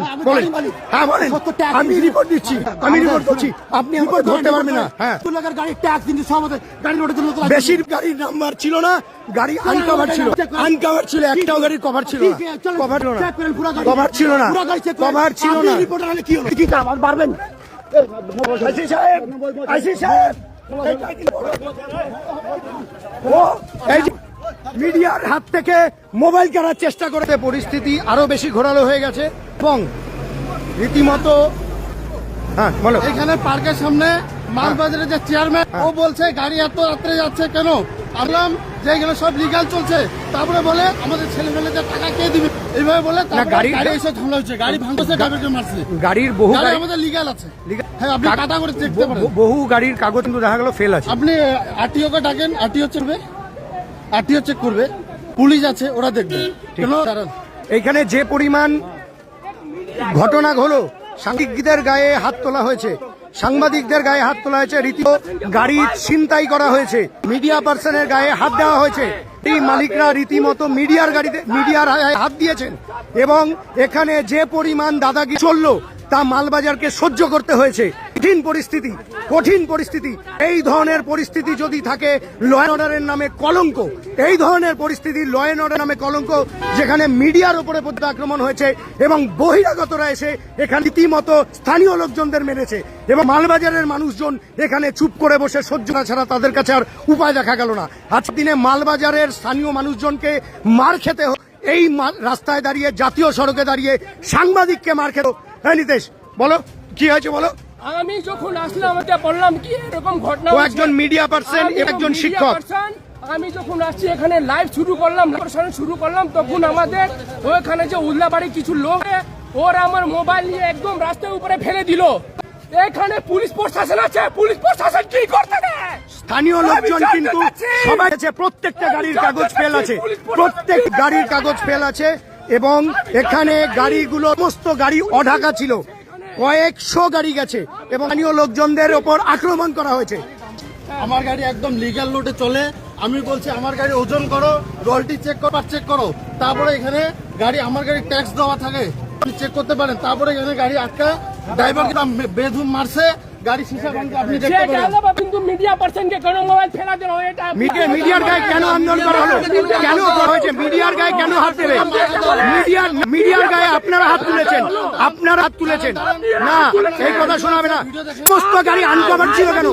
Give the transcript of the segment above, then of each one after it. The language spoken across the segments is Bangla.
করছেন বলেন। হ্যাঁ বলেন। আমি রিপোর্ট দিচ্ছি। আমি রিপোর্ট করছি। আপনি আমাকে ধরতে পারবেন না। হ্যাঁ। গাড়ির ট্যাক্স কিন্তু সব গাড়ি দিল বেশির গাড়ির নাম্বার ছিল না গাড়ি আনকভার ছিল। আনকভার ছিল একটাও গাড়ির কভার ছিল না। কভার ছিল না। কভার ছিল না। কভার ছিল না। রিপোর্টার হলে কি হলো কি পারবেন? আইসি সাহেব আইসি সাহেব। মিডিয়ার হাত থেকে মোবাইল কেনার চেষ্টা করতে পরিস্থিতি আরও বেশি ঘোরালো হয়ে গেছে। এবং রীতিমতো হ্যাঁ বলো। এখানে পার্কের সামনে মালবাজারের যে চেয়ারম্যান ও বলছে গাড়ি এত রাত্রে যাচ্ছে কেন? ভাবলাম যে এখানে সব লিগাল চলছে। তারপরে বলে আমাদের ছেলে যে টাকা কে দিবে? এইভাবে বলে গাড়ি- গাড়ি এসে ঝামেলা হচ্ছে গাড়ি ভাঙতেছে ড্রাইভারকে মারছে। গাড়ির বহু গাড়ি গাড়ি আমাদের লিগাল আছে। হ্যাঁ আপনি কাটা করে দেখতে পারেন। বহু- গাড়ির কাগজ কিন্তু দেখা গেল ফেল আছে। আপনি আরটিও কে ডাকেন আরটিও চেক করবে। আরটিও চেক করবে। পুলিশ আছে ওরা দেখবে। কেন? এইখানে যে পরিমাণ ঘটনা হলো, সাংবাদিকদের গায়ে হাত তোলা হয়েছে। সাংবাদিকদের গায়ে হাত তোলা হয়েছে রীতি গাড়ি ছিনতাই করা হয়েছে। মিডিয়া পার্সনের গায়ে হাত দেওয়া হয়েছে। এই মালিকরা রীতিমতো মিডিয়ার গাড়িতে, মিডিয়ার হাত দিয়েছেন। এবং এখানে যে পরিমাণ দাদাগি চলল, তা মালবাজারকে সহ্য করতে হয়েছে। কঠিন পরিস্থিতি কঠিন পরিস্থিতি। এই ধরনের পরিস্থিতি যদি থাকে ল অর্ডারের নামে কলঙ্ক। এই ধরনের পরিস্থিতি ল অ্যান্ড অর্ডার নামে কলঙ্ক, যেখানে মিডিয়ার উপরে পদ্ম আক্রমণ হয়েছে এবং বহিরাগতরা এসে এখানে রীতিমতো স্থানীয় লোকজনদের মেরেছে। এবং মালবাজারের মানুষজন এখানে চুপ করে বসে সহ্য ছাড়া তাদের কাছে আর উপায় দেখা গেল না। আজকের দিনে মালবাজারের স্থানীয় মানুষজনকে মার খেতে। এই রাস্তায় দাঁড়িয়ে জাতীয় সড়কে দাঁড়িয়ে সাংবাদিককে মার খেলো হ্যাঁ নিতেশ বলো কি হয়েছে বলো? আমি যখন আসলাম এটা বললাম কি এরকম ঘটনা একজন মিডিয়া পার্সন একজন শিক্ষক। আমি যখন আসছি এখানে লাইভ শুরু করলাম শুরু করলাম তখন আমাদের ওখানে যে উল্লাবাড়ি কিছু লোক ওরা আমার মোবাইল নিয়ে একদম রাস্তার উপরে ফেলে দিল। এখানে পুলিশ প্রশাসন আছে পুলিশ প্রশাসন কি করতে দেয় স্থানীয় লোকজন কিন্তু সবাই আছে প্রত্যেকটা গাড়ির কাগজ ফেল আছে প্রত্যেক গাড়ির কাগজ ফেল আছে এবং এখানে গাড়িগুলো সমস্ত গাড়ি অঢাকা ছিল। কয়েকশো গাড়ি গেছে এবং স্থানীয় লোকজনদের ওপর আক্রমণ করা হয়েছে। আমার গাড়ি একদম লিগাল রোডে চলে। আমি বলছি আমার গাড়ি ওজন করো রয়্যালটি চেক করো চেক করো। তারপরে এখানে গাড়ি আমার গাড়ি ট্যাক্স দেওয়া থাকে। আপনি চেক করতে পারেন। তারপরে এখানে গাড়ি আটকা ড্রাইভার বেধুম মারছে। গাড়ি সিসা ভাঙছে আপনি দেখতে কিন্তু মিডিয়া পার্সনকে কেন মোবাইল ফেলা দিল এটা মিডিয়া মিডিয়ার গায়ে কেন আন্দোলন করা হলো? কেন করা হয়েছে? মিডিয়ার গায়ে কেন হাত দেবে মিডিয়ার মিডিয়ার গায়ে আপনারা হাত তুলেছেন। আপনারা হাত তুলেছেন। না এই কথা শোনাবে না। সমস্ত গাড়ি আনকভার ছিল কেন?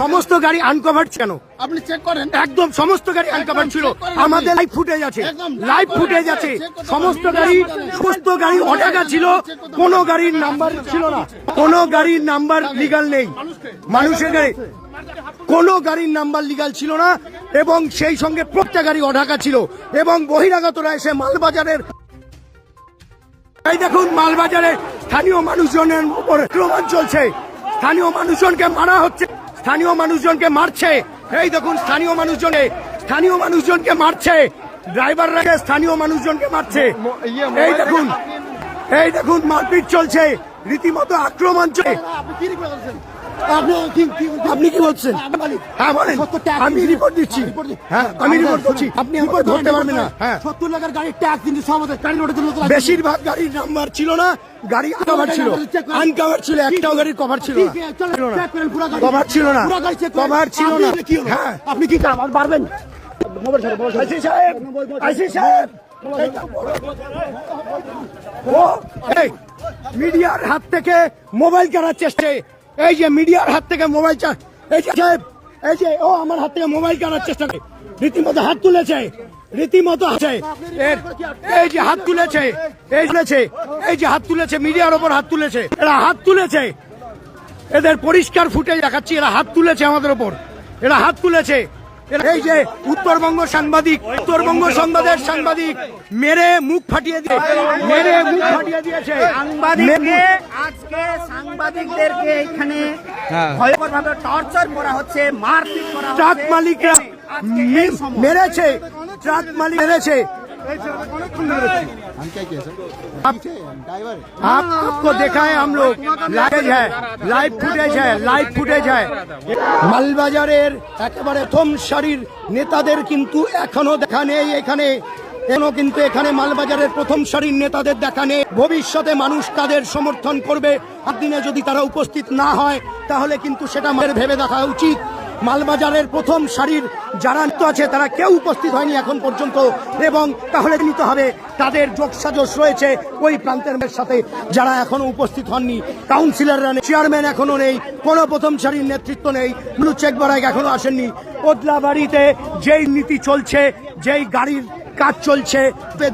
সমস্ত গাড়ি আনকভার কেন? আপনি চেক করেন। একদম সমস্ত গাড়ি আনকভার ছিল। আমাদের লাইভ ফুটেজ আছে। লাইভ ফুটেজ আছে। সমস্ত গাড়ি সমস্ত গাড়ি অটাকা ছিল। কোন গাড়ির নাম্বার ছিল না। কোন গাড়ির নাম্বার লিগাল নেই। মানুষের গাড়ি কোন গাড়ির নাম্বার লিগাল ছিল না এবং সেই সঙ্গে প্রত্যেক গাড়ি অঢাকা ছিল এবং বহিরাগতরা এসে মালবাজারের এই দেখুন মালবাজারে স্থানীয় মানুষজনের উপর আক্রমণ চলছে। স্থানীয় মানুষজনকে মারা হচ্ছে স্থানীয় মানুষজনকে মারছে। এই দেখুন স্থানীয় মানুষজনে স্থানীয় মানুষজনকে মারছে। ড্রাইভাররা স্থানীয় মানুষজনকে মারছে। এই দেখুন এই দেখুন মারপিট চলছে। রীতিমতো আক্রমণ চলে। আপনি কি বলছেন? হ্যাঁ বলেন। আমি রিপোর্ট দিচ্ছি। হ্যাঁ আমি রিপোর্ট করছি। আপনি আমাকে ধরতে পারবেন না। হ্যাঁ। সত্তর লাখের গাড়ির ট্যাক্স কিন্তু সব গাড়ি বেশিরভাগ গাড়ির নাম্বার ছিল না। গাড়ি আনকভার ছিল। আনকভার ছিল একটাও গাড়ির কভার ছিল না। কভার ছিল না। কভার ছিল না। হ্যাঁ। আপনি কি পারবেন মোবাইল সাহেব আইসি সাহেব। ও এই মিডিয়ার হাত থেকে মোবাইল কেনার চেষ্টা। এই যে মিডিয়ার হাত থেকে মোবাইল এই যে সাহেব, এই যে, ও আমার হাত থেকে মোবাইল কেনার চেষ্টা করে। রীতিমতো হাত তুলেছে, রীতিমতো আছে এই যে হাত তুলেছে, এই তুলেছে, এই যে হাত তুলেছে, মিডিয়ার ওপর হাত তুলেছে। এরা হাত তুলেছে। এদের পরিষ্কার ফুটে দেখাচ্ছি, এরা হাত তুলেছে আমাদের ওপর। এরা হাত তুলেছে। এই যে উত্তরবঙ্গ সাংবাদিক উত্তরবঙ্গ সংবাদের সাংবাদিক মেরে মুখ ফাটিয়ে দিয়ে মেরে মুখ ফাটিয়ে দিয়েছে। সাংবাদিক আজকে সাংবাদিকদেরকে এখানে ভয়ঙ্করভাবে টর্চার করা হচ্ছে মারপিট করা হচ্ছে। ট্রাক মালিকরা মেরেছে। ট্রাক মালিক মেরেছে। आप आप- आपको देखा है हम लोग লাইভ है লাইভ ফুটেজ है লাইভ ফুটেজ है মালবাজারের একেবারে থম সারির নেতাদের কিন্তু এখনো দেখা নেই এখানে এখনো কিন্তু এখানে মালবাজারের প্রথম সারির নেতাদের দেখা নেই ভবিষ্যতে মানুষ তাদের সমর্থন করবে আর দিনে যদি তারা উপস্থিত না হয় তাহলে কিন্তু সেটা আমাদের ভেবে দেখা উচিত মালবাজারের প্রথম সারির যারা আছে, তারা কেউ উপস্থিত হয়নি এখন পর্যন্ত। এবং তাহলে নিতে হবে তাদের যোগসাজশ রয়েছে ওই প্রান্তের সাথে যারা এখনও উপস্থিত হননি। কাউন্সিলররা নেই, চেয়ারম্যান এখনও নেই, কোনো প্রথম সারির নেতৃত্ব নেই। ব্লু চেক বারাক এখনও আসেননি। ওদলাবাড়িতে যেই নীতি চলছে, যেই গাড়ির কাজ চলছে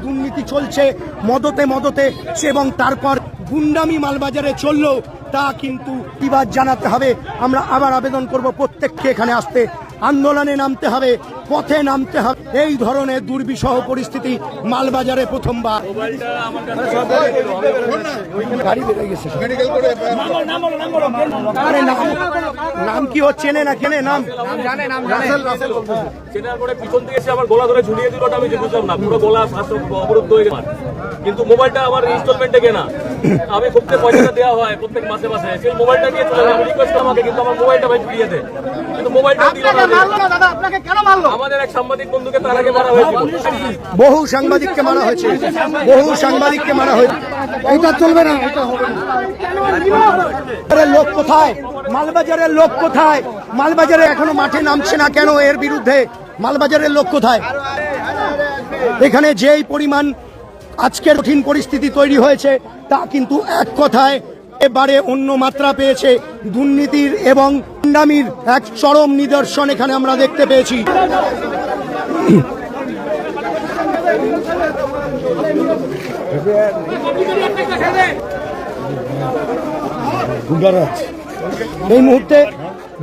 দুর্নীতি চলছে, মদতে মদতে, এবং তারপর গুন্ডামি মালবাজারে চলল। তা কিন্তু বিবাদ জানাতে হবে। আমরা আবার আবেদন করব প্রত্যেককে এখানে আসতে। আন্দোলনে নামতে হবে, পথে নামতে হবে। এই ধরনের দুর্বিষহ পরিস্থিতি মালবাজারে প্রথমবার। নাম কি হচ্ছে? চেনে না নাম। কিন্তু মোবাইলটা আমার ইনস্টলমেন্টে কেনা। আমি প্রত্যেক পয়সাটা দেওয়া হয় প্রত্যেক মাসে মাসে। সেই মোবাইলটা নিয়ে চলে যাবে রিকোয়েস্ট আমাকে কিন্তু আমার মোবাইলটা ভাই ঝুলিয়ে দে। কিন্তু মোবাইলটা দিল না। আমাদের এক সাংবাদিক বন্ধুকে তার আগে মারা হয়েছিল। বহু সাংবাদিককে মারা হয়েছে। বহু সাংবাদিককে মারা হয়েছে। এটা চলবে না এটা হবে না। লোক কোথায়? মালবাজারের লোক কোথায়? মালবাজারে এখনও মাঠে নামছে না কেন এর বিরুদ্ধে? মালবাজারের লোক কোথায়? এখানে যেই পরিমাণ আজকের কঠিন পরিস্থিতি তৈরি হয়েছে তা কিন্তু এক কথায় এবারে অন্য মাত্রা পেয়েছে। দুর্নীতির এবং গুন্ডামির এক চরম নিদর্শন এখানে আমরা দেখতে পেয়েছি। এই মুহূর্তে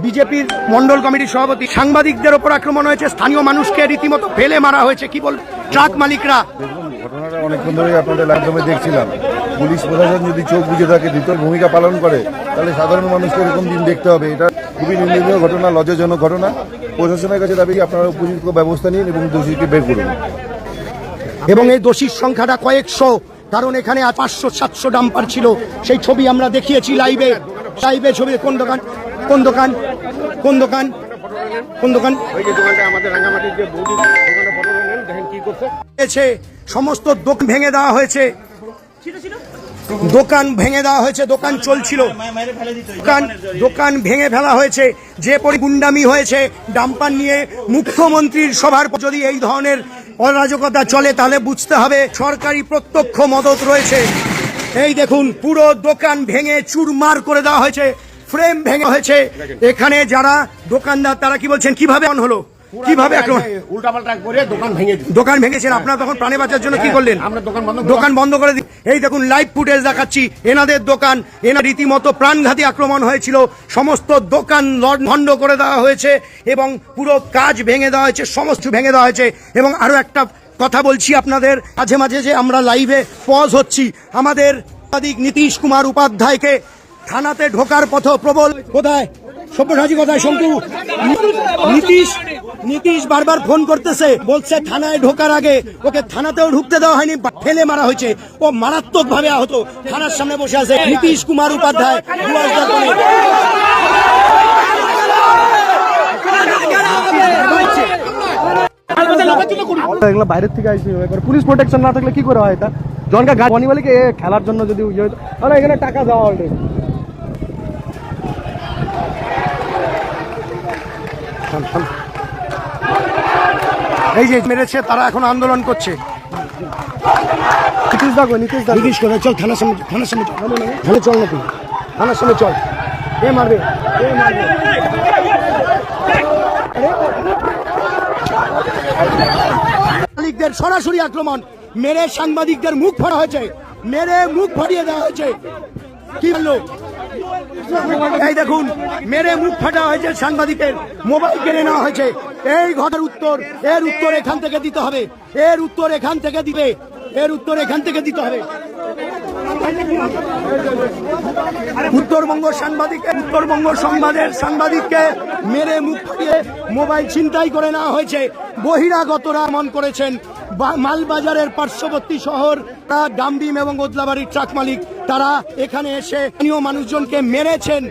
বিজেপির মন্ডল কমিটির সভাপতি সাংবাদিকদের ওপর আক্রমণ হয়েছে। স্থানীয় মানুষকে রীতিমতো ফেলে মারা হয়েছে। কি বল ট্রাক মালিকরা? ঘটনাটা অনেকক্ষণ ধরেই আপনাদের মাধ্যমে দেখছিলাম। পুলিশ প্রশাসন যদি চোখ বুঝে থাকে দ্বিতীয় ভূমিকা পালন করে তাহলে সাধারণ মানুষকে এরকম দিন দেখতে হবে। এটা খুবই নিন্দনীয় ঘটনা লজ্জাজনক ঘটনা। প্রশাসনের কাছে দাবি আপনারা উপযুক্ত ব্যবস্থা নিন এবং দোষীকে বের করুন। এবং এই দোষীর সংখ্যাটা কয়েকশো কারণ এখানে আর পাঁচশো সাতশো ডাম্পার ছিল। সেই ছবি আমরা দেখিয়েছি লাইভে। লাইভে ছবি কোন দোকান? কোন দোকান? কোন দোকান? কোন দোকান? সমস্ত দোকান ভেঙে দেওয়া হয়েছে। দোকান ভেঙে দেওয়া হয়েছে, দোকান চলছিল। দোকান দোকান ভেঙে ফেলা হয়েছে। যে পরিগুন্ডামি হয়েছে, ডাম্পার নিয়ে মুখ্যমন্ত্রীর সভার যদি এই ধরনের অরাজকতা চলে, তাহলে বুঝতে হবে সরকারি প্রত্যক্ষ মদত রয়েছে। এই দেখুন, পুরো দোকান ভেঙে চুরমার করে দেওয়া হয়েছে, ফ্রেম ভেঙে হয়েছে। এখানে যারা দোকানদার, তারা কি বলছেন? কীভাবে অন হলো? কীভাবে আক্রমণ? উল্টাপাল্টা করে দোকান ভেঙে দোকান ভেঙেছেন আপনারা তখন প্রাণে বাঁচার জন্য কি করলেন? আমরা দোকান বন্ধ দোকান বন্ধ করে দিই এই দেখুন লাইভ ফুটেজ দেখাচ্ছি এনাদের দোকান। এনা রীতিমতো প্রাণঘাতী আক্রমণ হয়েছিল। সমস্ত দোকান ভণ্ড করে দেওয়া হয়েছে এবং পুরো কাজ ভেঙে দেওয়া হয়েছে সমস্ত ভেঙে দেওয়া হয়েছে। এবং আরও একটা কথা বলছি আপনাদের মাঝে মাঝে যে আমরা লাইভে পজ হচ্ছি আমাদের নীতিশ কুমার উপাধ্যায়কে থানাতে ঢোকার পথ প্রবল। কোথায়? সব্যসাচী কোথায় শঙ্কু? নীতিশ নীতিশ বারবার ফোন করতেছে, বলছে থানায় ঢোকার আগে ওকে থানাতেও ঢুকতে দেওয়া হয়নি ফেলে মারা হয়েছে। ও মারাত্মক ভাবে আহত, থানার সামনে বসে আছে। নীতিশ কুমার উপাধ্যায় বাইরের থেকে পুলিশ প্রোটেকশন না থাকলে কি করে হয় এটা? জনকা খেলার জন্য যদি ইয়ে এখানে টাকা দেওয়া অলরেডি এই যে মেরেছে তারা এখন আন্দোলন করছে। নীতিশ নীতিশ নীতিশ চল থানার সামনে থানার সামনে চল। চল না তুই থানার সামনে চল। এ মারবে? এ মারবে? সাংবাদিকদের সরাসরি আক্রমণ। মেরে সাংবাদিকদের মুখ ফাড়া হয়েছে। মেরে মুখ ফাটিয়ে দেওয়া হয়েছে। কি বলল? এই দেখুন মেরে মুখ ফাটা হয়েছে সাংবাদিকের। মোবাইল কেড়ে নেওয়া হয়েছে। এই ঘটার উত্তর, এর উত্তর এখান থেকে দিতে হবে। এর উত্তর এখান থেকে দিবে। এর উত্তর এখান থেকে দিতে হবে। উত্তরবঙ্গ সাংবাদিক উত্তরবঙ্গ সংবাদের সাংবাদিককে মেরে মুখ ফাটিয়ে মোবাইল ছিনতাই করে নেওয়া হয়েছে। বহিরাগতরা মন করেছেন। মালবাজারের পার্শ্ববর্তী শহর ডামডিম এবং ওদলাবাড়ির ট্রাক মালিক, তারা এখানে এসে স্থানীয় মানুষজনকে মেরেছেন।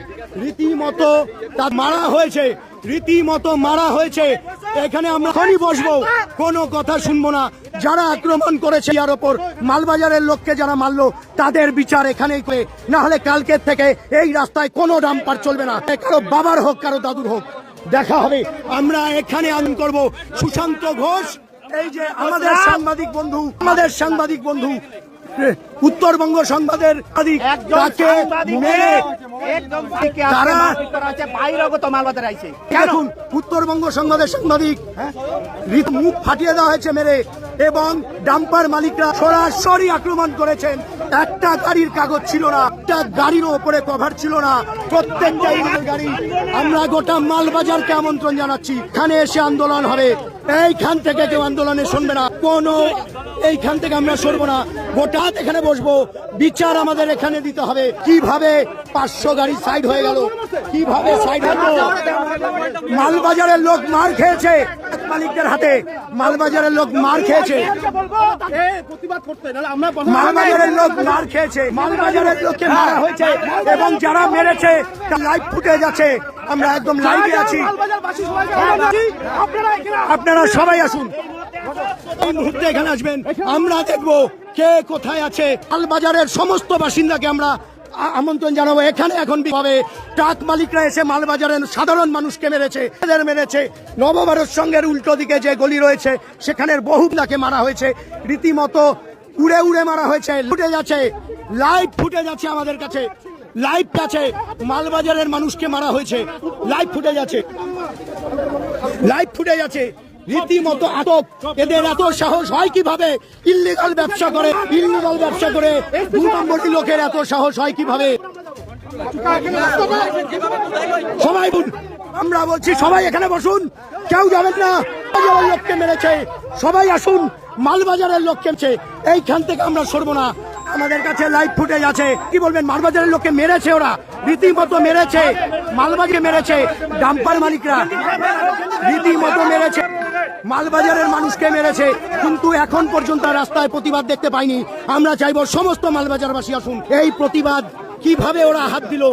রীতিমতো তা মারা হয়েছে। রীতিমতো মারা হয়েছে। এখানে আমরা এখনই বসবো। কোনো কথা শুনব না। যারা আক্রমণ করেছে ইয়ার ওপর, মালবাজারের লোককে যারা মারলো, তাদের বিচার এখানেই করে। না হলে কালকের থেকে এই রাস্তায় কোনো ডাম্পার চলবে না। কারও বাবার হোক, কারও দাদুর হোক। দেখা হবে। আমরা এখানে আনন্দ করব। সুশান্ত ঘোষ, এই যে আমাদের সাংবাদিক বন্ধু, আমাদের সাংবাদিক বন্ধু উত্তরবঙ্গ সংবাদের তাকে মেরে তারা দেখুন উত্তরবঙ্গ সংবাদের সাংবাদিক মুখ ফাটিয়ে দেওয়া হয়েছে মেরে এবং ডাম্পার মালিকরা সরাসরি আক্রমণ করেছেন। একটা গাড়ির কাগজ ছিল না একটা গাড়ির ওপরে কভার ছিল না। প্রত্যেকটা ইলিগাল গাড়ি। আমরা গোটা মালবাজারকে আমন্ত্রণ জানাচ্ছি। এখানে এসে আন্দোলন হবে। এইখান থেকে কেউ আন্দোলনে শুনবে না। কোন এইখান থেকে আমরা সরবো না। গোটা এখানে বসবো। বিচার আমাদের এখানে দিতে হবে। কীভাবে পাঁচশো গাড়ি সাইড হয়ে গেল? কীভাবে সাইড হলো? মালবাজারের লোক মার খেয়েছে। মালিকদের হাতে মালবাজারের লোক মার খেয়েছে। মালবাজারের লোক মার খেয়েছে। মালবাজারের লোককে মারা হয়েছে। এবং যারা মেরেছে, তার লাইভ ফুটেজ আছে আমরা একদম লাইভে আছি। আপনারা সবাই আসুন। এই মুহূর্তে এখানে আসবেন। আমরা দেখব কে কোথায় আছে। মালবাজারের সমস্ত বাসিন্দাকে আমরা আমন্ত্রণ জানাব। এখানে এখন হবে। ট্রাক মালিকরা এসে মালবাজারের সাধারণ মানুষকে মেরেছে এদের মেরেছে। নবভারত সংঘের উল্টো দিকে যে গলি রয়েছে সেখানের বহুলাকে মারা হয়েছে। রীতিমতো উড়ে উড়ে মারা হয়েছে। ফুটে যাচ্ছে। লাইভ ফুটে যাচ্ছে আমাদের কাছে। লাইভ আছে মালবাজারের মানুষকে মারা হয়েছে। লাইভ ফুটে যাচ্ছে। লাইভ ফুটে যাচ্ছে। রীতিমতো আটক। এদের এত সাহস হয় কীভাবে? ইল্লিগাল ব্যবসা করে ইল্লিগাল ব্যবসা করে। দু নম্বরী লোকের এত সাহস হয় কীভাবে? সবাই আমরা বলছি, সবাই এখানে বসুন। কেউ যাবেন না। লোককে মেরেছে। সবাই আসুন। মালবাজারের লোককে মেরেছে। এইখান থেকে আমরা সরবো না। আমাদের কাছে লাইভ ফুটেজ আছে। কি বলবেন মালবাজারের লোককে মেরেছে ওরা। রীতিমতো মেরেছে মালবাজারে মেরেছে, ডাম্পার মালিকরা। রীতিমতো মেরেছে, মালবাজারের মানুষকে মেরেছে। কিন্তু এখন পর্যন্ত রাস্তায় প্রতিবাদ দেখতে পাইনি। আমরা চাইব সমস্ত মালবাজারবাসী আসুন। এই প্রতিবাদ কীভাবে ওরা হাত দিল?